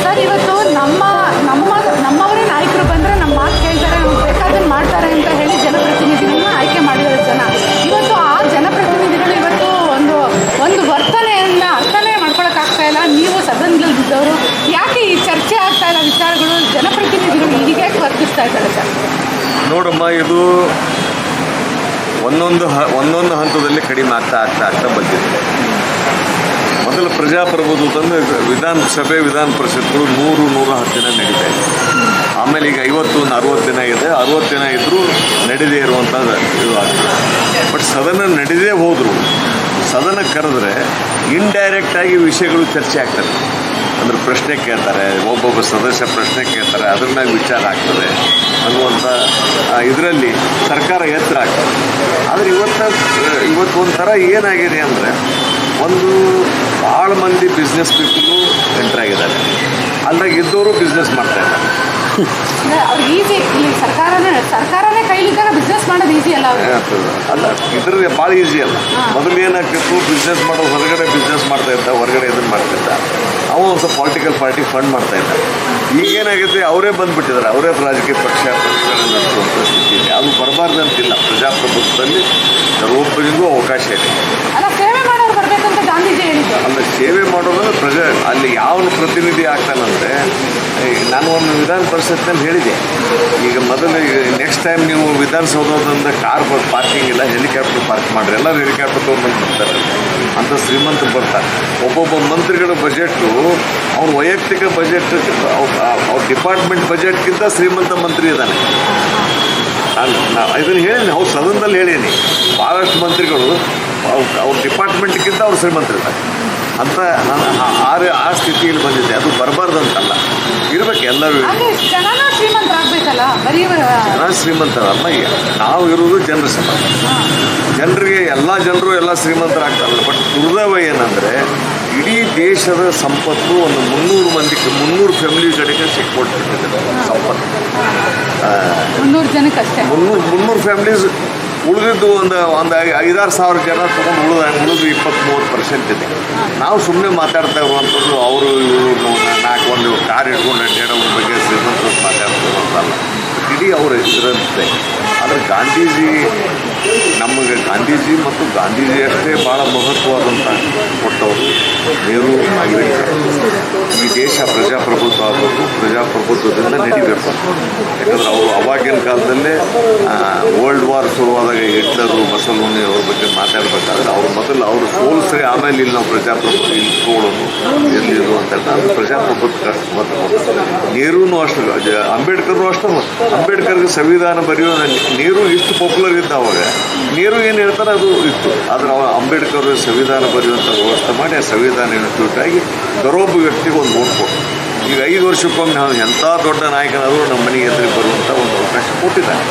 Sir ಇವತ್ತು ನಮ್ಮ ನಮ್ಮ ನಮ್ಮವರೇ ನಾಯಕರು ಬಂದ್ರೆ ನಮ್ಮ ಮಾತು ಕೇಳ್ತಾರೆ ನಮ್ಗೆ ಬೇಕಾದನ್ನು ಮಾಡ್ತಾರೆ ಅಂತ ಹೇಳಿ ಜನಪ್ರತಿನಿಧಿಗಳನ್ನ ಆಯ್ಕೆ ಮಾಡಿದ್ದಾರೆ ಜನ ಇವತ್ತು ಆ ಜನಪ್ರತಿನಿಧಿಗಳು ಇವತ್ತು ಒಂದು ಒಂದು ವರ್ತನೆಯನ್ನು ಅರ್ಥನೇ ಮಾಡ್ಕೊಳಕ್ಕಾಗ್ತಾ ಇಲ್ಲ ನೀವು ಸದನದಲ್ಲಿ ಬಿದ್ದವರು ಯಾಕೆ ಈ ಚರ್ಚೆ ಆಗ್ತಾ ಇಲ್ಲ ವಿಚಾರಗಳು ಜನಪ್ರತಿನಿಧಿಗಳು ನೋಡಮ್ಮ, ಇದು ಒಂದೊಂದು ಒಂದೊಂದು ಹಂತದಲ್ಲಿ ಕಡಿಮೆ ಆಗ್ತಾ ಆಗ್ತಾ ಆಗ್ತಾ ಬಂದಿದೆ. ಮೊದಲು ಪ್ರಜಾಪ್ರಭುತ್ವದಲ್ಲಿ ವಿಧಾನಸಭೆ, ವಿಧಾನ ಪರಿಷತ್ಗಳು ನೂರು, ನೂರ ಹತ್ತು ದಿನ ನಡೀತಾ ಇದೆ. ಆಮೇಲೆ ಈಗ ಐವತ್ತು ಅರವತ್ತು ದಿನ ಇದೆ. ಅರವತ್ತು ದಿನ ಇದ್ದರೂ ನಡೀದೇ ಇರುವಂಥದ್ದು ಇದು ಆಗ್ತದೆ ಬಟ್ ಸದನ ನಡೆದೇ ಹೋದರು. ಸದನ ಕರೆದ್ರೆ ಇಂಡೈರೆಕ್ಟಾಗಿ ವಿಷಯಗಳು ಚರ್ಚೆ ಆಗ್ತದೆ. ಅಂದ್ರೆ ಪ್ರಶ್ನೆ ಕೇಳ್ತಾರೆ, ಒಬ್ಬೊಬ್ಬ ಸದಸ್ಯ ಪ್ರಶ್ನೆ ಕೇಳ್ತಾರೆ, ಅದ್ರ ಮ್ಯಾಗ ವಿಚಾರ ಆಗ್ತದೆ ಅನ್ನುವಂಥ ಇದರಲ್ಲಿ ಸರ್ಕಾರ ಎತ್ತರ ಆಗ್ತದೆ. ಆದರೆ ಇವತ್ತು ಇವತ್ತು ಒಂಥರ ಏನಾಗಿದೆ ಅಂದರೆ, ಒಂದು ಭಾಳ ಮಂದಿ ಬಿಸ್ನೆಸ್ ಪೀಪಲು ಎಂಟ್ರ್ ಆಗಿದ್ದಾರೆ. ಅಲ್ದಾಗ ಇದ್ದವರು ಬಿಸ್ನೆಸ್ ಮಾಡ್ತಾರೆ ಅವ್ರಿಗೆ ಈಸಿ ಇಲ್ಲಿ ಸರ್ಕಾರನೇ ಸರ್ಕಾರನೇ ಕೈಲಿದ್ದಾಗ ಬಿಸ್ನೆಸ್ ಮಾಡೋದು ಈಸಿ ಅಲ್ಲ ಅಲ್ಲ ಭಾಳ ಈಸಿ ಅಲ್ಲ. ಮೊದಲು ಏನಾಗ್ತಿತ್ತು? ಬಿಸ್ನೆಸ್ ಮಾಡೋ ಹೊರಗಡೆ ಬಿಸ್ನೆಸ್ ಮಾಡ್ತಾ ಇದ್ದ ಹೊರಗಡೆ ಇದನ್ನು ಮಾಡ್ತಿದ್ದ ಅವ ಒಂದು ಸ್ವಲ್ಪ ಪೊಲಿಟಿಕಲ್ ಪಾರ್ಟಿ ಫಂಡ್ ಮಾಡ್ತಾ ಇದ್ದ. ಈಗೇನಾಗೈತೆ ಅವರೇ ಬಂದ್ಬಿಟ್ಟಿದ್ದಾರೆ. ಅವರೇ ರಾಜಕೀಯ ಪಕ್ಷ ಪಕ್ಷಗಳನ್ನ ನಡೆಸುವಂಥ ಸ್ಥಿತಿ ಇದೆ. ಅದು ಬರಬಾರ್ದು ಅಂತಿಲ್ಲ. ಪ್ರಜಾಪ್ರಭುತ್ವದಲ್ಲಿ ಸರ್ವೊಬ್ಬರಿಗೂ ಅವಕಾಶ ಇದೆ. ಅಲ್ಲ ಸೇವೆ ಹೇಳಿದ್ದು. ಅಲ್ಲ ಸೇವೆ ಮಾಡೋದು ಪ್ರಜೆ ಅಲ್ಲಿ ಯಾವ ಪ್ರತಿನಿಧಿ ನಾನು ಒಂದು ವಿಧಾನ ಪರಿಷತ್ನಲ್ಲಿ ಹೇಳಿದೆ. ಈಗ ಮೊದಲು ನೆಕ್ಸ್ಟ್ ಟೈಮ್ ನೀವು ವಿಧಾನಸೌಧದಿಂದ ಕಾರ್ ಪಾರ್ಕಿಂಗ್ ಇಲ್ಲ ಹೆಲಿಕಾಪ್ಟರ್ ಪಾರ್ಕ್ ಮಾಡ್ರಿ. ಎಲ್ಲರೂ ಹೆಲಿಕಾಪ್ಟರ್ ತೊಗೊಂಡು ಬರ್ತಾರೆ. ಅಂತ ಶ್ರೀಮಂತ ಬರ್ತಾರೆ. ಒಬ್ಬೊಬ್ಬ ಮಂತ್ರಿಗಳ ಬಜೆಟ್ಟು ಅವ್ರ ವೈಯಕ್ತಿಕ ಬಜೆಟ್ ಅವ್ರ ಡಿಪಾರ್ಟ್ಮೆಂಟ್ ಬಜೆಟ್ಗಿಂತ ಶ್ರೀಮಂತ ಮಂತ್ರಿ ಇದ್ದಾನೆ. ನಾನು ಇದನ್ನು ಹೇಳೀನಿ, ಅವ್ರು ಸದನದಲ್ಲಿ ಹೇಳೀನಿ. ಭಾಳಷ್ಟು ಮಂತ್ರಿಗಳು, ಅವ್ರ ಡಿಪಾರ್ಟ್ಮೆಂಟ್ಗಿಂತ ಅವ್ರು ಶ್ರೀಮಂತರಿದ್ದಾರೆ. ಅಂತ ನಾನು ಆ- ಆ ಸ್ಥಿತಿಯಲ್ಲಿ ಬಂದಿದ್ದೆ. ಅದು ಬರಬಾರ್ದು ಅಂತಲ್ಲ ಇರ್ಬೇಕು ಎಲ್ಲರೂ ಶ್ರೀಮಂತರಾಗಬೇಕಲ್ಲ ಬರೀ ಜನ ಶ್ರೀಮಂತರಲ್ಲ ಈಗ ನಾವು ಇರುವುದು ಜನರ ಸಮಾಜ ಜನರಿಗೆ ಎಲ್ಲ ಜನರು ಎಲ್ಲ ಶ್ರೀಮಂತರಾಗ್ತಾರಲ್ಲ ಬಟ್ ದುರ್ದೈವ ಏನಂದರೆ ಇಡೀ ದೇಶದ ಸಂಪತ್ತು ಒಂದು ಮುನ್ನೂರು ಮಂದಿಗೆ ಮುನ್ನೂರು ಫ್ಯಾಮಿಲಿ ಕಡೆಗೆ ಸಿಕ್ಕೊಟ್ಬಿಟ್ಟಿದೆ ಸಂಪತ್ತು. ಮುನ್ನೂರು ಜನಕ್ಕೆ ಮುನ್ನೂರು ಮುನ್ನೂರು ಫ್ಯಾಮಿಲೀಸ್ ಉಳಿದಿದ್ದು ಒಂದು ಒಂದು ಐದಾರು ಸಾವಿರ ಜನ ತೊಗೊಂಡು ಉಳಿದ ಉಳಿದು ಇಪ್ಪತ್ತು ಮೂವತ್ತು ಪರ್ಸೆಂಟ್ ಇದೆ. ನಾವು ಸುಮ್ಮನೆ ಮಾತಾಡ್ತಾ ಇರುವಂಥದ್ದು ಅವರು, ಇವರು ನಾಲ್ಕು ಒಂದು ಕಾರ್ ಇಟ್ಕೊಂಡು ಅಡ್ಡಾಡೋದ್ರ ಬಗ್ಗೆ ಶ್ರೀಮಂತರು ಮಾತಾಡ್ತಾ ಇರುವಂತಲ್ಲ ಇಡೀ ಅವರು ಹೆಸರಂತೆ. ಆದರೆ ಗಾಂಧೀಜಿ, ನಮಗೆ ಗಾಂಧೀಜಿ ಮತ್ತು ಗಾಂಧೀಜಿ ಅಷ್ಟೇ ಭಾಳ ಮಹತ್ವವಾದಂಥ ಕೊಟ್ಟವರು. ನೆಹರು ಈ ದೇಶ ಪ್ರಜಾಪ್ರಭುತ್ವ ಆಗಬೇಕು. ಪ್ರಜಾಪ್ರಭುತ್ವದಿಂದ ನಡಿಬೇಕು. ಯಾಕಂದ್ರೆ ಅವರು ಅವಾಗಿನ ಕಾಲದಲ್ಲೇ ವರ್ಲ್ಡ್ ವಾರ್ ಶುರುವಾದಾಗ ಹಿಟ್ಲರು ಮಸಲೂನಿ ಅವ್ರ ಬಗ್ಗೆ ಮಾತಾಡಬೇಕಾದ್ರೆ ಅವ್ರ ಮೊದಲು ಅವರು ಸೋಲಿಸ್ರೆ ಆಮೇಲೆ ಇಲ್ಲಿ ನಾವು ಪ್ರಜಾಪ್ರಭುತ್ವ ಇಲ್ಲಿ ತಗೊಳ್ಳೋದು ಎಲ್ಲಿದು ಅಂತ ಪ್ರಜಾಪ್ರಭುತ್ವ ಅಷ್ಟು ನೆಹರೂನು ಅಷ್ಟು ಅಂಬೇಡ್ಕರ್ನು ಅಷ್ಟು. ಅಂಬೇಡ್ಕರ್ಗೆ ಸಂವಿಧಾನ ಬರೆಯೋ ನೀರು ಇಷ್ಟು ಪಾಪ್ಯುಲರ್ ಇದ್ದ ಅವಾಗ. ನೀರು ಏನು ಹೇಳ್ತಾರೆ ಅದು ಇತ್ತು. ಆದರೆ ಅವ ಅಂಬೇಡ್ಕರ್ ಸಂವಿಧಾನ ಬರೆಯುವಂಥ ವ್ಯವಸ್ಥೆ ಮಾಡಿ ಆ ಸಂವಿಧಾನ ಇನ್ಸ್ಟಿಟ್ಯೂಟ್ ಆಗಿ ಬರೋಬ್ಬ ವ್ಯಕ್ತಿಗೆ ಒಂದು ಓಟ್ ಕೊಟ್ಟು ಈಗ ಐದು ವರ್ಷಕ್ಕೊಮ್ಮೆ ನಾವು ಎಂಥ ದೊಡ್ಡ ನಾಯಕನಾದರೂ ನಮ್ಮ ಮನೆಗೆ ಎದುರಿಗೆ ಬರುವಂಥ ಒಂದು ಅವಕಾಶ ಕೊಟ್ಟಿದ್ದಾರೆ.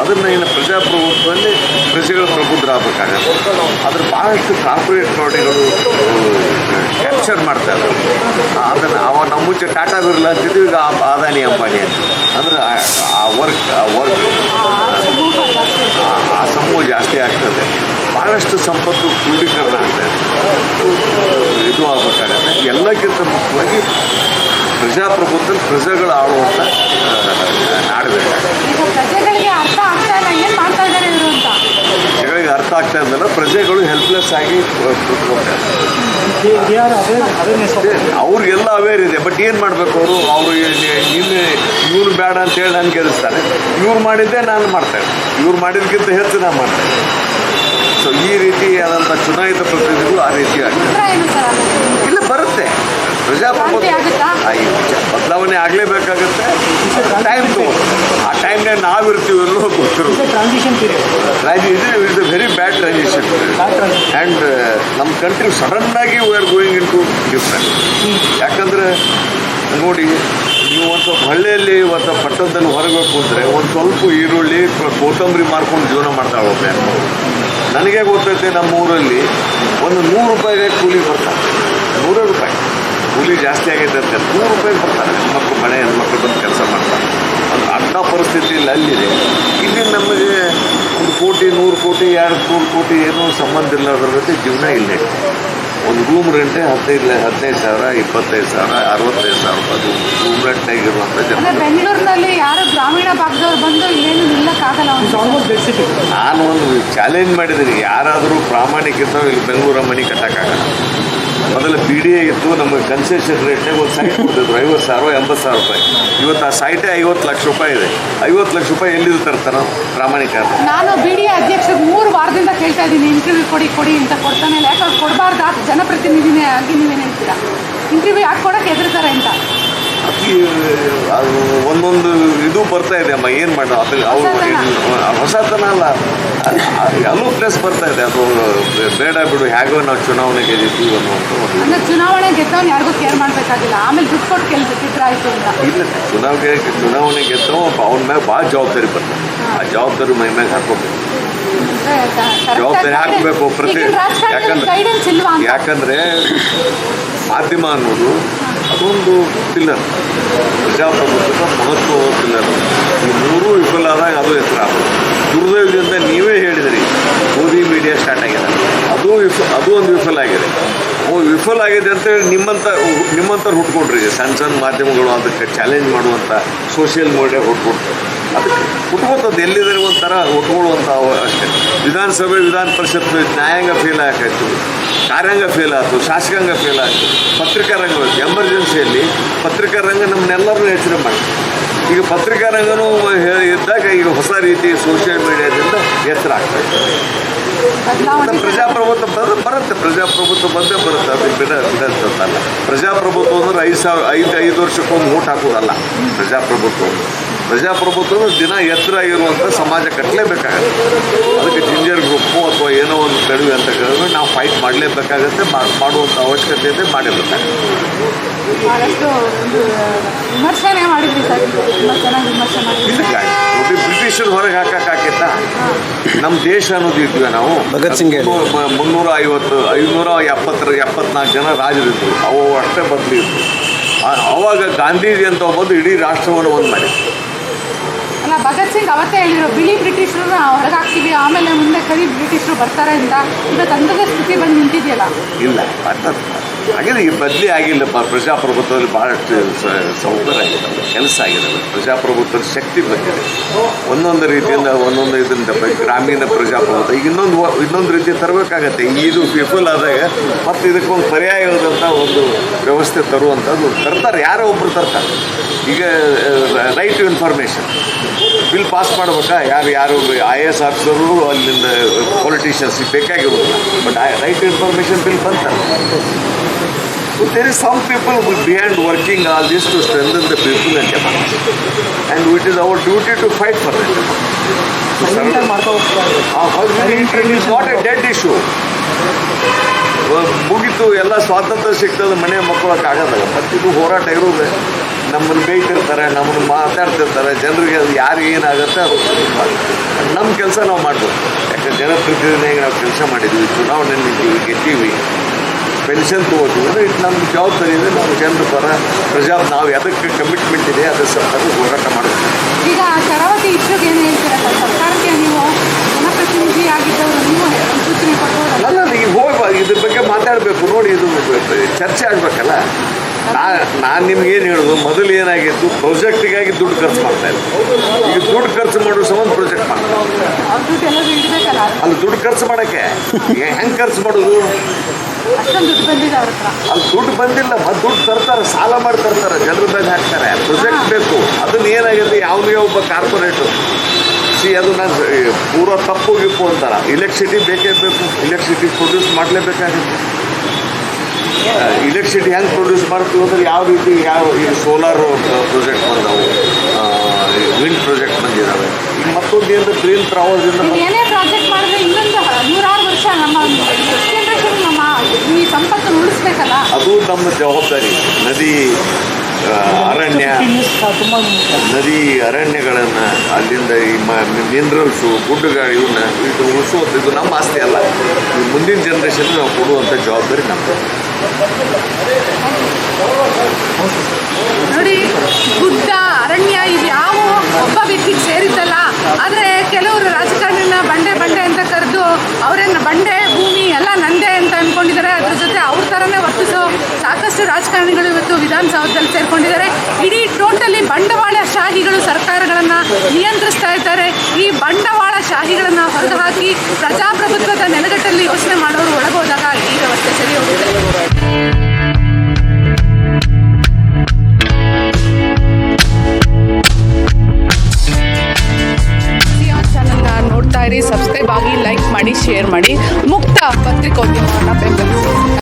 ಅದನ್ನು ಏನು ಪ್ರಜಾಪ್ರಭುತ್ವದಲ್ಲಿ ಪ್ರಜೆಗಳು ಪ್ರಬುದ್ಧರಾಗಬೇಕಾಗತ್ತೆ. ಅದ್ರ ಭಾಳಷ್ಟು ಕಾರ್ಪೊರೇಟ್ ಬಾಡಿಗಳು ಕ್ಯಾಪ್ಚರ್ ಮಾಡ್ತಾ ಇದ್ದಾರೆ. ಅದನ್ನು ಅವ ನಮ್ಮ ಮುಂಚೆ ಟಾಟಾ ಬಿರ್ಲಾ ಅಂತಿದ್ವಿ ಈಗ ಅದಾನಿ ಅಂಬಾನಿ ಅಂತ. ಅಂದ್ರೆ ಆ- ಆ ವರ್ಕ್ ಆ ವರ್ಕ್ ಆ ಸಮೂಹ ಜಾಸ್ತಿ ಆಗ್ತದೆ. ಭಾಳಷ್ಟು ಸಂಪತ್ತು ಕ್ರೋಢೀಕರಣ ಆಗ್ತದೆ ಇದು ಆಗಬೇಕಾಗತ್ತೆ. ಎಲ್ಲಕ್ಕಿಂತ ಮುಖ್ಯವಾಗಿ ಪ್ರಜಾಪ್ರಭುತ್ವ ಪ್ರಜೆಗಳು ಆಳುವಂಥ ನಾಡಬೇಕು ಪ್ರಜೆಗಳಿಗೆ ಅರ್ಥ ಆಗ್ತಾ ಇದ್ದಲ್ಲ ಪ್ರಜೆಗಳು ಹೆಲ್ಪ್ಲೆಸ್ ಆಗಿ ಅವ್ರಿಗೆಲ್ಲ ಅವೇರ್ ಇದೆ ಬಟ್ ಏನು ಮಾಡಬೇಕು ಅವರು? ಅವರು ನಿನ್ನೆ ಇವ್ರು ಬೇಡ ಅಂತ ಹೇಳಿ ನನಗೆ ಗೆಲ್ಲಿಸ್ತಾರೆ. ಇವ್ರು ಮಾಡಿದ್ದೆ ನಾನು ಮಾಡ್ತೇನೆ ಇವ್ರು ಮಾಡಿದ್ಕಿಂತ ಹೆಚ್ಚು ನಾನು ಮಾಡ್ತೇನೆ ಸೊ ಈ ರೀತಿಯಾದಂಥ ಚುನಾಯಿತ ಪ್ರತಿನಿಧಿಗಳು ಆ ರೀತಿ ಆಗ್ತದೆ ಅದು? ಇಲ್ಲ ಬರುತ್ತೆ. ಪ್ರಜಾಪ್ರಭುತ್ವ ಬದಲಾವಣೆ ಆಗಲೇಬೇಕಾಗುತ್ತೆ. ಟೈಮ್ ತಗೊಂಡು ಆ ಟೈಮ್ನೇ ನಾವಿರ್ತೀವಿ ಎಲ್ಲೋ ಗೊತ್ತಿರೋದು. Is a very bad transition and and ನಮ್ಮ ಕಂಟ್ರಿ ಸಡನ್ನಾಗಿ we are going in to different ಯಾಕಂದರೆ ನೋಡಿ ನೀವು ಒಂದು ಸ್ವಲ್ಪ ಹಳ್ಳಿಯಲ್ಲಿ ಒಂದು ಪಟ್ಟಣದಲ್ಲಿ ಹೊರಗಬೇಕು ಅಂದರೆ ಒಂದು ಸ್ವಲ್ಪ ಈರುಳ್ಳಿ ಕೊತ್ತಂಬರಿ ಮಾರ್ಕೊಂಡು ಜೀವನ ಮಾಡ್ತಾ ಹೋಗ್ಬೇಕು. ನನಗೆ ಗೊತ್ತೈತೆ ನಮ್ಮ ಊರಲ್ಲಿ ಒಂದು ನೂರು ರೂಪಾಯಿಗೆ ಕೂಲಿ ಬರ್ತಾರೆ. ಕೂಲಿ ಜಾಸ್ತಿ ಆಗೈತೆ ಅಂತ ನೂರು ರೂಪಾಯಿಗೆ ಬರ್ತಾರೆ ಹೆಣ್ಮಕ್ಳು ಮನೆ ಹೆಣ್ಮಕ್ಳು ಬಂದು ಕೆಲಸ ಮಾಡ್ತಾರೆ. ಒಂದು ಅಂಥ ಪರಿಸ್ಥಿತಿಯಲ್ಲಿ ಅಲ್ಲಿದೆ. ಇಲ್ಲಿ ನಮಗೆ ಒಂದು ಕೋಟಿ ನೂರು ಕೋಟಿ ಎರಡು ನೂರು ಕೋಟಿ ಏನೂ ಸಂಬಂಧ ಇಲ್ಲ. ಅದ್ರ ಜೊತೆ ಜೀವನ ಇಲ್ಲೇ. ಒಂದು ರೂಮ್ ರೆಂಟೆ ಹದಿನೈದು ಹದಿನೈದು ಸಾವಿರ ಇಪ್ಪತ್ತೈದು ಸಾವಿರ ಅರವತ್ತೈದು ಸಾವಿರ ರೂಪಾಯಿ ರೂಮ್ ರೆಂಟ್ನಾಗಿರುವಂಥ ಜನ. ಬೆಂಗಳೂರಿನಲ್ಲಿ ಯಾರು ಗ್ರಾಮೀಣ ಭಾಗದವ್ರು ಬಂದು ಏನು ನಿಲ್ಲಕ್ಕಾಗಲ್ಲ ನಾನು ಒಂದು ಚಾಲೆಂಜ್ ಮಾಡಿದ್ದೀನಿ. ಯಾರಾದರೂ ಪ್ರಾಮಾಣಿಕ ಇಲ್ಲಿ ಬೆಂಗಳೂರ ಮನೆ ಕಟ್ಟಕ್ಕಾಗಲ್ಲ. ಮೊದಲು ಪಿ ಡಿ ಎ ಇತ್ತು, ನಮಗೆ ಕನ್ಸೆಷನ್ ರೇಟ್ನಾಗ ಒಂದು ಸೈಟ್ ಕೊಡ್ತಿದ್ರು ಐವತ್ತು ಸಾವಿರ, ಎಂಬತ್ತು ಸಾವಿರ ರೂಪಾಯಿ. ಇವತ್ತು ಆ ಸೈಟೇ ಐವತ್ತು ಲಕ್ಷ ರೂಪಾಯಿ ಇದೆ. ಐವತ್ತು ಲಕ್ಷ ರೂಪಾಯಿ ಎಲ್ಲಿದು ತರ್ತಾರ ಪ್ರಾಮಾಣಿಕ ನಾನು ಬಿ ಡಿ ಎ ಅಧ್ಯಕ್ಷರಿಗೆ ಮೂರು ವಾರದಿಂದ ಕೇಳ್ತಾ ಇದ್ದೀನಿ ಇಂಟರ್ವ್ಯೂ ಕೊಡಿ ಕೊಡಿ ಅಂತ ಕೊಡ್ತಾನೆ ಇಲ್ಲ ಯಾಕಂದ್ರೆ ಕೊಡಬಾರ್ದು ಜನಪ್ರತಿನಿಧಿನೇ ಆಗಿ ನೀವೇನು ಹೇಳ್ತೀರಾ? ಇಂಟರ್ವ್ಯೂ ಯಾಕೆ ಕೊಡೋಕೆ ಹೆದರ್ತಾರೆ ಅಂತ? ಅತಿ ಅದು ಒಂದೊಂದು ಇದು ಬರ್ತಾ ಇದೆ ಅಮ್ಮ ಏನು ಮಾಡೋದು ಅದು ಅವರು ಹೊಸತನ. ಅಲ್ಲ. ಎಲ್ಲೂ ಪ್ಲೇಸ್ ಬರ್ತಾ ಇದೆ ಅದು ಬೇಡ ಬಿಡು ಹೇಗೋ ನಾವು ಚುನಾವಣೆ ಗೆದ್ದಿದ್ದೀವಿ ಅಂದ್ರೆ ಚುನಾವಣೆ ಗೆದ್ದವನು ಯಾರಿಗೂ ಕೇರ್ ಮಾಡಬೇಕಾಗಿಲ್ಲ. ಆಮೇಲೆ ದುಡ್ಡು ಕೊಟ್ಟು ಆಯ್ತು ಅಂತ. ಇಲ್ಲ ಚುನಾವಣೆ ಚುನಾವಣೆ ಗೆದ್ದವ ಅವನ ಮ್ಯಾಗ ಭಾಳ ಜವಾಬ್ದಾರಿ ಬರ್ತದೆ. ಆ ಜವಾಬ್ದಾರಿ ಮೈ ಮ್ಯಾಗ ಹಾಕೋಬೇಕು ಜವಾಬ್ದಾರಿ ಹಾಕಬೇಕು ಪ್ರತಿ ಯಾಕಂದ್ರೆ ಯಾಕಂದ್ರೆ ಮಾಧ್ಯಮ ಅನ್ನೋದು ಅದೊಂದು ಪಿಲ್ಲರ್ ಪ್ರಜಾಪ್ರಭುತ್ವದ ಮಹತ್ವದ ಪಿಲ್ಲರ್ ಈ ಮೂರೂ ವಿಫಲ ಆದಾಗ ಅದು ಎತ್ತರ. ದುರ್ದೈವದಿಂದ ನೀವೇ ಹೇಳಿದಿರಿ, ಮೋದಿ ಮೀಡಿಯಾ ಸ್ಟಾರ್ಟ್ ಆಗಿದೆ. ಅದು ವಿಫ ಅದು ಒಂದು ವಿಫಲ ಆಗಿದೆ. ಓ, ವಿಫಲ ಆಗಿದೆ ಅಂತೇಳಿ ನಿಮ್ಮಂಥ ನಿಮ್ಮಂತ ಹುಟ್ಕೊಂಡ್ರಿ. ಸಣ್ಣ ಸಣ್ಣ ಮಾಧ್ಯಮಗಳು ಅದಕ್ಕೆ ಚಾಲೆಂಜ್ ಮಾಡುವಂಥ ಸೋಷಿಯಲ್ ಮೀಡಿಯಾ ಹುಟ್ಕೊಡ್ತಾರೆ ಅದಕ್ಕೆ ಹುಟ್ಕೋತದ್ದು ಎಲ್ಲಿದ್ರೆ ಒಂಥರ ಒಟ್ಕೊಳ್ಳುವಂಥ ಅಷ್ಟೇ. ವಿಧಾನಸಭೆ, ವಿಧಾನ ಪರಿಷತ್ ನ್ಯಾಯಾಂಗ ಫೇಲ್ ಆಗಾಯ್ತು ಕಾರ್ಯಾಂಗ ಫೇಲ್ ಆಯಿತು. ಶಾಸಕಾಂಗ ಫೇಲ್ ಆಯಿತು. ಪತ್ರಿಕಾ ರಂಗ ಎಮರ್ಜೆನ್ಸಿಯಲ್ಲಿ ಪತ್ರಿಕಾ ರಂಗ ನಮ್ಮನ್ನೆಲ್ಲರೂ ಎಚ್ಚರ ಮಾಡಿ. ಈಗ ಪತ್ರಿಕಾ ರಂಗನೂ ಇದ್ದಾಗ ಈಗ ಹೊಸ ರೀತಿ ಸೋಷಿಯಲ್ ಮೀಡಿಯಾದಿಂದ ಎತ್ತರ ಆಗ್ತದೆ ಬದಲಾವಣೆ ಪ್ರಜಾಪ್ರಭುತ್ವ ಬರ ಬರುತ್ತೆ. ಪ್ರಜಾಪ್ರಭುತ್ವ ಬಂದೇ ಬರುತ್ತೆ. ಅದು ಬಿಡ ಬಿಡಂತಲ್ಲ ಪ್ರಜಾಪ್ರಭುತ್ವ ಅಂದ್ರೆ ಐದು ಸಾವಿರ ಐದು ಐದು ವರ್ಷಕ್ಕೊಂದು ಓಟ್ ಹಾಕೋದಲ್ಲ ಪ್ರಜಾಪ್ರಭುತ್ವ ಅಂದ್ರೆ. ಪ್ರಜಾಪ್ರಭುತ್ವ ಅಂದ್ರೆ ದಿನ ಎತ್ತರ ಇರುವಂತ ಸಮಾಜ ಕಟ್ಟಲೇಬೇಕಾಗತ್ತೆ. ಅದಕ್ಕೆ ಜಿಂಜರ್ ಗ್ರೂಪು ಅಥವಾ ಏನೋ ಒಂದು ಕಡಿಮೆ ಅಂತ ಕೇಳಿದ್ರೆ ನಾವು ಫೈಟ್ ಮಾಡಲೇಬೇಕಾಗತ್ತೆ. ಮಾಡುವಂತ ಮಾಡುವಂಥ ಅವಶ್ಯಕತೆ ಇದೆ ಮಾಡಲೇಬೇಕಾಗುತ್ತೆ ಬಹಳಷ್ಟು ಒಂದು ವಿಮರ್ಶೆನೇ ಮಾಡಿದ್ರಿ ಸರ್ ತುಂಬ ಚೆನ್ನಾಗಿ ವಿಮರ್ಶೆ ಮಾಡಿದ್ರಿ ಇದಕ್ಕೆ ಒಬ್ಬ ಬ್ರಿಟಿಷರು ಹೊರಗೆ ಹಾಕಕ್ಕಾಗಿತ್ತ ನಮ್ಮ ದೇಶ ಅನ್ನೋದು ಇದ್ವಿ ನಾವು. ಭಗತ್ ಸಿಂಗ್. ಮುನ್ನೂರ- ಮ- ಮುನ್ನೂರ ಐವತ್ತು ಐನೂರ ಎಪ್ಪತ್ತರ ಎಪ್ಪತ್ನಾಲ್ಕು ಜನ ರಾಜರಿದ್ರು ಅವು ಅಷ್ಟೇ ಬದಲಿದ್ರು ಅವಾಗ ಗಾಂಧೀಜಿ ಅಂತ ಒಬ್ಬದು ಇಡೀ ರಾಷ್ಟ್ರವನ್ನು ಒಂದು ಮಾಡಿ ಅಲ್ಲ ಭಗತ್ ಸಿಂಗ್ ಅವತ್ತೇ ಹೇಳಿದ್ರು ಬಿಳಿ ಬ್ರಿಟಿಷರನ್ನ ಹೊರಗೆ ಹಾಕ್ತೀವಿ ಆಮೇಲೆ ಮುಂದೆ ಕರಿ ಬ್ರಿಟಿಷರು ಬರ್ತಾರೆ ಅಂತ. ಇವತ್ತು ಅಂಥದ್ದೇ ಸ್ಥಿತಿ ಬಂದು ನಿಂತಿದೆಯಲ್ಲ? ಇಲ್ಲ ಅರ್ಥಾತ್ ಹಾಗೆ ಈ ಬದಲಿ ಆಗಿಲ್ಲಪ್ಪ. ಪ್ರಜಾಪ್ರಭುತ್ವದಲ್ಲಿ ಸ- ಸೌಕರ್ಯ ಆಗಿದೆ. ಕೆಲಸ ಆಗಿದೆ. ಪ್ರಜಾಪ್ರಭುತ್ವದ ಶಕ್ತಿ ಬಂದಿದೆ. ಒಂದೊಂದು ರೀತಿಯಿಂದ, ಒಂದೊಂದು ಇದರಿಂದ ಗ್ರಾಮೀಣ ಪ್ರಜಾಪ್ರಭುತ್ವ. ಈಗ ಇನ್ನೊಂದು ಇನ್ನೊಂದು ರೀತಿ ತರಬೇಕಾಗತ್ತೆ. ಇದು ವಿಫುಲ್ ಆದಾಗ ಮತ್ತು ಇದಕ್ಕೊಂದು ಪರ್ಯಾಯವಾದಂಥ ಒಂದು ವ್ಯವಸ್ಥೆ ತರುವಂಥದ್ದು ತರ್ತಾರೆ. ಯಾರೋ ಒಬ್ಬರು ತರ್ತಾರೆ. ಈಗ right to information. Bill pass ಮಾಡ್ಬೇಕಾ? ಯಾರು ಯಾರು ಐ ಎ ಎಸ್ ಆಫೀಸರು ಅಲ್ಲಿಂದ politicians ಬೇಕಾಗಿರೋದಿಲ್ಲ but right to information bill ಬಂತಾರೆ there is some people who behind working all this to strengthen the people and democracy. And it is our duty to fight for that. ಹೋಗ್ತಾರೆ It. Is not a dead issue. ಮುಗೀತು ಎಲ್ಲ ಸ್ವಾತಂತ್ರ್ಯ ಸಿಗ್ತದೆ ಮನೆ ಮಕ್ಕಳಕ್ಕಾಗೋದಲ್ಲ ಮತ್ತು ಇದು ಹೋರಾಟ ಇರೋದೆ. ನಮ್ಮನ್ನು ಬೇಯ್ತಿರ್ತಾರೆ ನಮ್ಮನ್ನು ಮಾತಾಡ್ತಿರ್ತಾರೆ. ಜನರಿಗೆ ಅದು ಯಾರಿಗೆ ಏನಾಗುತ್ತೆ ಅದು ನಮ್ಮ ಕೆಲಸ ನಾವು ಮಾಡ್ಬೋದು ಯಾಕಂದ್ರೆ ಜನಪ್ರತಿನಿಧಿಯಾಗಿ ನಾವು ಕೆಲಸ ಮಾಡಿದ್ವಿ ಚುನಾವಣೆ ನಿಂತೀವಿ ಗೆದ್ದೀವಿ. ಪೆನ್ಷನ್ ತೊಗೋತೀವಿ ಇದು ನಮ್ಮ ಜವಾಬ್ದಾರಿ ಇದೆ ನಾವು ಜನರ ಪರ ಪ್ರಜಾ ನಾವು ಯಾವುದಕ್ಕೆ ಕಮಿಟ್ಮೆಂಟ್ ಇದೆ ಅದರ ಸರ್ಕಾರ ಹೋರಾಟ ಮಾಡಬೇಕು ಈಗ ಶರಾವತಿ ಇಶ್ಯೂಗೆ ಏನು ಸರ್ಕಾರಕ್ಕೆ ನೀವು ಜನಪ್ರತಿನಿಧಿ ಆಗಿದ್ದವರು ನೀವು ಸೂಚನೆ ಕೊಡ್ಬೋದಲ್ಲ ಅಲ್ಲ ಈಗ ಹೋಗಿ ಇದ್ರ ಬಗ್ಗೆ ಮಾತಾಡಬೇಕು. ನೋಡಿ ಇದು ಚರ್ಚೆ ಆಗಬೇಕಲ್ಲ. ನಾ ನಾನು ನಿಮ್ಗೇನು ಏನು ಹೇಳೋದು? ಮೊದಲು ಏನಾಗಿತ್ತು? ಪ್ರಾಜೆಕ್ಟಿಗಾಗಿ ದುಡ್ಡು ಖರ್ಚು ಮಾಡ್ತಾ ಇದ್ದೆ. ಈಗ ದುಡ್ಡು ಖರ್ಚು ಮಾಡೋ ಸಂಬಂಧ ಪ್ರಾಜೆಕ್ಟ್ ಮಾಡ್ತಾರೆ ಅಲ್ಲಿ ದುಡ್ಡು ಖರ್ಚು ಮಾಡೋಕ್ಕೆ? ಹೆಂಗೆ ಖರ್ಚು ಮಾಡೋದು? ಅಷ್ಟೊಂದು ದುಡ್ಡು ಬಂದಿದೆ ಅವ್ರ ಹತ್ರ. ಅಲ್ಲಿ ದುಡ್ಡು ಬಂದಿಲ್ಲ ಮತ್ತೆ ದುಡ್ಡು ತರ್ತಾರೆ ಸಾಲ ಮಾಡಿ ತರ್ತಾರೆ ಜನರ ಮೇಲೆ ಹಾಕ್ತಾರೆ. ಪ್ರೊಜೆಕ್ಟ್ ಬೇಕು. ಅದನ್ನ ಏನಾಗಿದೆ? ಯಾವುದೇ ಒಬ್ಬ ಕಾರ್ಪೊರೇಟ್ ಸಿ ಅದು ನಾನು ಪೂರ ತಪ್ಪು ಗಿಪ್ಪು ಅಂತಾರ. ಇಲೆಕ್ಟ್ರಿಸಿಟಿ ಬೇಕೇ ಬೇಕು. ಇಲೆಕ್ಟ್ರಿಸಿಟಿ ಪ್ರೊಡ್ಯೂಸ್ ಮಾಡಲೇಬೇಕಾಗುತ್ತೆ. ಇಲೆಕ್ಟ್ರಿಸಿಟಿ ಹೆಂಗೆ ಪ್ರೊಡ್ಯೂಸ್ ಮಾಡ್ತೀವಿ ಅಂದ್ರೆ ಯಾವ ರೀತಿ ಯಾವ ಈ ಸೋಲಾರ್ ಪ್ರೊಜೆಕ್ಟ್ ಬಂದವು? ವಿಂಡ್ ಪ್ರೊಜೆಕ್ಟ್ ಬಂದಿದ್ದಾವೆ ಈಗ ಮತ್ತೊಂದು ಏನಂದ್ರೆ ಗ್ರೀನ್ ಟ್ರಾವಲ್ಸ್ ನೀವು ಏನೇ ಪ್ರಾಜೆಕ್ಟ್ ಮಾಡಿದ್ರೆ ಇನ್ನೊಂದು ನೂರಾರು ವರ್ಷ ನಮ್ಮ ನಮ್ಮ ಈ ಜವಾಬ್ದಾರಿ. ನದಿ ಅರಣ್ಯ, ನದಿ ಅರಣ್ಯಗಳನ್ನು ಅಲ್ಲಿಂದ ಈ ಮಿನರಲ್ಸು ಗುಡ್ಡುಗಳು ಇವನ್ನ ಇದು ಉಳಿಸುವಂತ ಇದು ನಮ್ಮ ಆಸ್ತಿ ಅಲ್ಲ. ಇದು ಮುಂದಿನ ಜನರೇಷನ್ ನಾವು ಕೊಡುವಂಥ ಜವಾಬ್ದಾರಿ ನಮ್ಮದು ನೋಡಿ ಗುಡ್ಡ ಅರಣ್ಯ ಇದು ಯಾವ ಒಬ್ಬ ವ್ಯಕ್ತಿಗೆ ಸೇರಿದ್ದಲ್ಲ ಆದರೆ ಕೆಲವರು ರಾಜಕಾರಣಿನ ಬಂಡೆ ಬಂಡೆ ಅಂತ ಕರೆದು ಅವರೇನು ಬಂಡೆ ಭೂಮಿ ಎಲ್ಲ ನಂದೇ ಅಂತ ಅಂದ್ಕೊಂಡಿದ್ದಾರೆ ಅದ್ರ ಜೊತೆ ಅವ್ರ ಥರನೇ ವರ್ತಿಸೋ ಸಾಕಷ್ಟು ರಾಜಕಾರಣಿಗಳು ಇವತ್ತು ವಿಧಾನಸೌಧದಲ್ಲಿ ಸೇರ್ಕೊಂಡಿದ್ದಾರೆ ಇಡೀ ಟೋಟಲಿ ಬಂಡವಾಳ ಶಾಹಿಗಳು ಸರ್ಕಾರಗಳನ್ನು ನಿಯಂತ್ರಿಸ್ತಾ ಇದ್ದಾರೆ. ಈ ಬಂಡವಾಳ ಶಾಹಿಗಳನ್ನು ಹೊರಗೆ ಹಾಕಿ ಪ್ರಜಾಪ್ರಭುತ್ವ